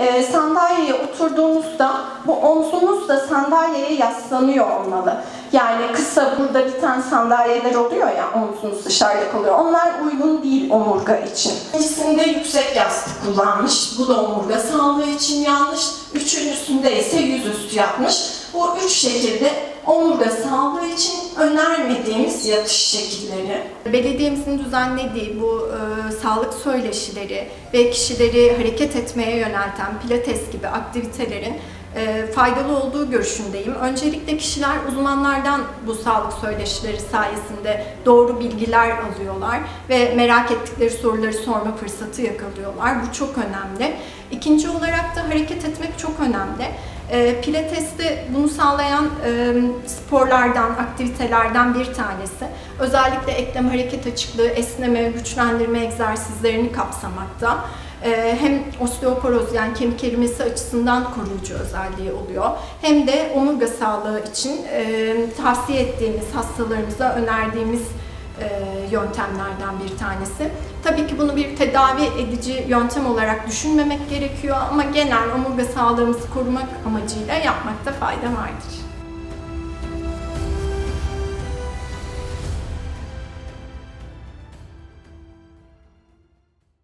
E, sandalyeye oturduğunuzda bu omzunuz da sandalyeye yaslanıyor olmalı. Yani kısa burada biten sandalyeler oluyor ya omzunuz dışarıda kalıyor. Onlar uygun değil omurga için. İkincisinde yüksek yastık kullanmış. Bu da omurga sağlığı için yanlış. Üçüncüsünde ise yüzüstü yapmış. Bu üç şekilde omurga sağlığı için önermediğimiz yatış şekilleri. Belediyemizin düzenlediği bu e, sağlık söyleşileri ve kişileri hareket etmeye yönelten pilates gibi aktivitelerin e, faydalı olduğu görüşündeyim. Öncelikle kişiler uzmanlardan bu sağlık söyleşileri sayesinde doğru bilgiler alıyorlar ve merak ettikleri soruları sorma fırsatı yakalıyorlar. Bu çok önemli. İkinci olarak da hareket etmek çok önemli. E, Pilates'te bunu sağlayan e, sporlardan, aktivitelerden bir tanesi. Özellikle eklem hareket açıklığı, esneme, güçlendirme egzersizlerini kapsamakta. E, hem osteoporoz yani kemik erimesi açısından koruyucu özelliği oluyor. Hem de omurga sağlığı için e, tavsiye ettiğimiz, hastalarımıza önerdiğimiz yöntemlerden bir tanesi. Tabii ki bunu bir tedavi edici yöntem olarak düşünmemek gerekiyor ama genel omurga sağlığımızı korumak amacıyla yapmakta fayda vardır.